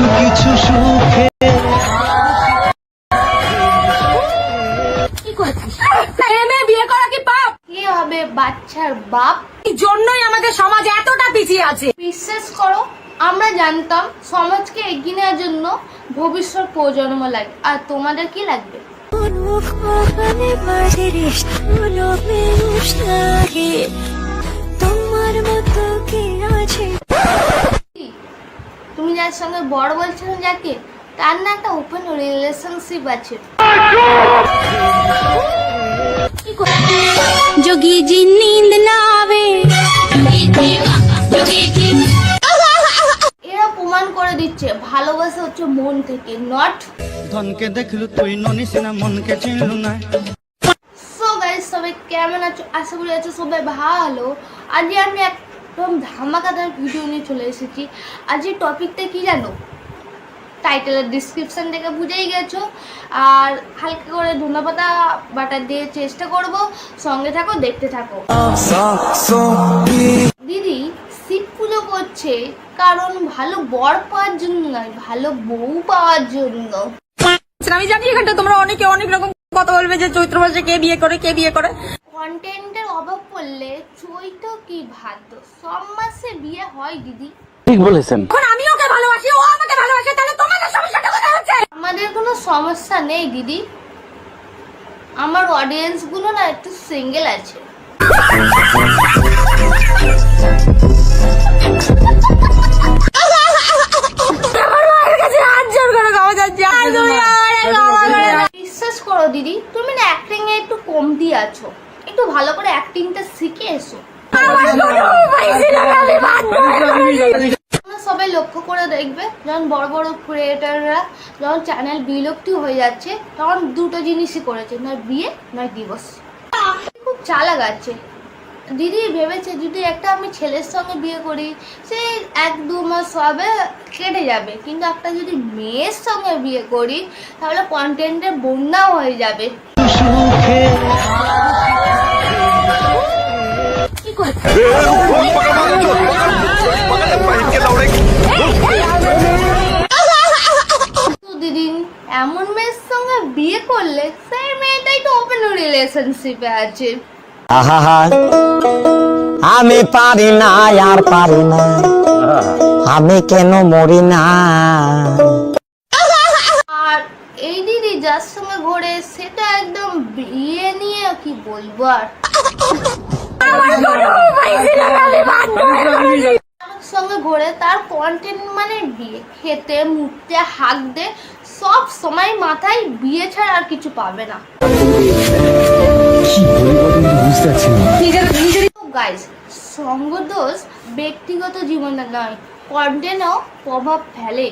কিছু কিছু সুখে। কি করেছিস? মেয়ে বিয়ে করা কি পাপ? কে হবে বাচ্চার বাপ? এই জন্যই আমাদের সমাজ এতটা পিছিয়ে আছে। বিশ্বাস করো আমরা জানতাম সমাজকে এগিয়ে নেওয়ার জন্য ভবিষ্যৎ প্রজন্ম লাগে। আর তোমাদের কি লাগবে? যার সঙ্গে বড় বলছো না যাকে তার না একটা ওপেন রিলেশনশিপ আছে। করে যোগী জি নীন্দ না আবে এরা প্রমাণ করে দিচ্ছে ভালোবাসা হচ্ছে মন থেকে নট ধনকে দেখলু তুই ননিসিনা মনকে চিনলু না। সো গাইস সবাই কেমন আছো? আশা করি আছো সবাই ভালো। আজকে আমি একদম ধামাকাদার ভিডিও নিয়ে চলে এসেছি। আজকে টপিকটা কি জানো? টাইটেলের ডিসক্রিপশন থেকে বুঝেই গেছো। আর হালকা করে ধনেপাতা বাটা দিয়ে চেষ্টা করব। সঙ্গে থাকো দেখতে থাকো। দিদি শিব পুজো করছে কারণ ভালো বর পাওয়ার জন্য নয় ভালো বউ পাওয়ার জন্য। আমি জানি এখানটা তোমরা অনেকে অনেক রকম কথা বলবে যে চৈত্র মাসে কে বিয়ে করে কে বিয়ে করে। কন্টেন্টের পড়লে চৈত কি ভাদ্র সব মাসে বিয়ে হয় দিদি। ঠিক বলেছেন। এখন আমি ওকে ভালোবাসি ও আমাকে ভালোবাসে তাহলে তোমাদের সমস্যাটা কোথায় হচ্ছে? আমাদের কোনো সমস্যা নেই দিদি। আমার অডিয়েন্সগুলো না একটু সিঙ্গেল আছে। বিশ্বাস করো দিদি তুমি না অ্যাক্টিং এ একটু কমতি আছো। একটু ভালো করে অ্যাক্টিংটা শিখে এসো। সবাই লক্ষ্য করে দেখবে যখন বড় বড় ক্রিয়েটাররা যখন চ্যানেল বিলুপ্তি হয়ে যাচ্ছে তখন দুটো জিনিসই করেছে নয় বিয়ে নয় দিবস খুব চালাক আছে। দিদি ভেবেছে যদি একটা আমি ছেলের সঙ্গে বিয়ে করি সে এক দু মাস হবে কেটে যাবে। কিন্তু একটা যদি মেয়ের সঙ্গে বিয়ে করি তাহলে কন্টেন্টের বন্যাও হয়ে যাবে। কি করে তো দিদি এমন মেয়ের সঙ্গে বিয়ে করলে সেই মেয়েটাই তো ওপেন রিলেশনশিপে আছে। আহা আমি পারি না আর পারি না। আমি কেন মরি না? আর এই দিদি যার সঙ্গে ঘোরে সেটা একদম বিয়ে নিয়ে কি বলব আর? সঙ্গে ঘোরে তার কন্টেন্ট মানে বিয়ে। খেতে মুখতে হাঁকতে সব সময় মাথায় বিয়ে ছাড়া আর কিছু পাবে না। গাইস সঙ্গ দোষ ব্যক্তিগত জীবনে নয় কন্টেন্টও প্রভাব ফেলে।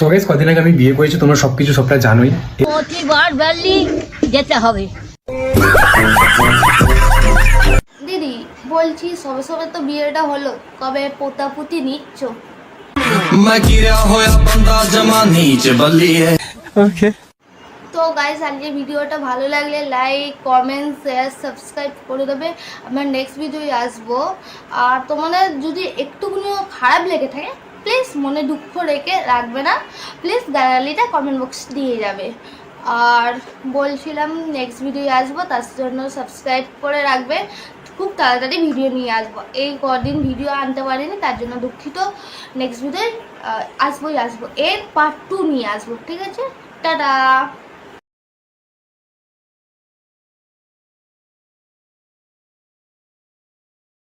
তো গাইস কদিন আগে আমি বিয়ে করেছি তোমরা সবকিছু সবটা জানোই। প্রতিবার বললি যেতে হবে। বলছি সবে সবে তো বিয়েটা হলো কবে পোতাপুতি নিচ্ছ? তো গাইস আজকে ভিডিওটা ভালো লাগলে লাইক কমেন্ট শেয়ার সাবস্ক্রাইব করে দেবে। আমার নেক্সট ভিডিওই আসব। আর তোমাদের যদি একটুকুনিও খারাপ লেগে থাকে প্লিজ মনে দুঃখ রেখে রাখবে না। প্লিজ গ্যালারিটা কমেন্ট বক্স দিয়ে যাবে। আর বলছিলাম নেক্সট ভিডিও আসব তার জন্য সাবস্ক্রাইব করে রাখবে। খুব তাড়াতাড়ি ভিডিও নিয়ে আসব। এই কদিন ভিডিও আনতে পারিনি, তার জন্য দুঃখিত। নেক্সট ভিডিও আসবোই, আসব। এর পার্ট টু নিয়ে আসব, ঠিক আছে? টাটা!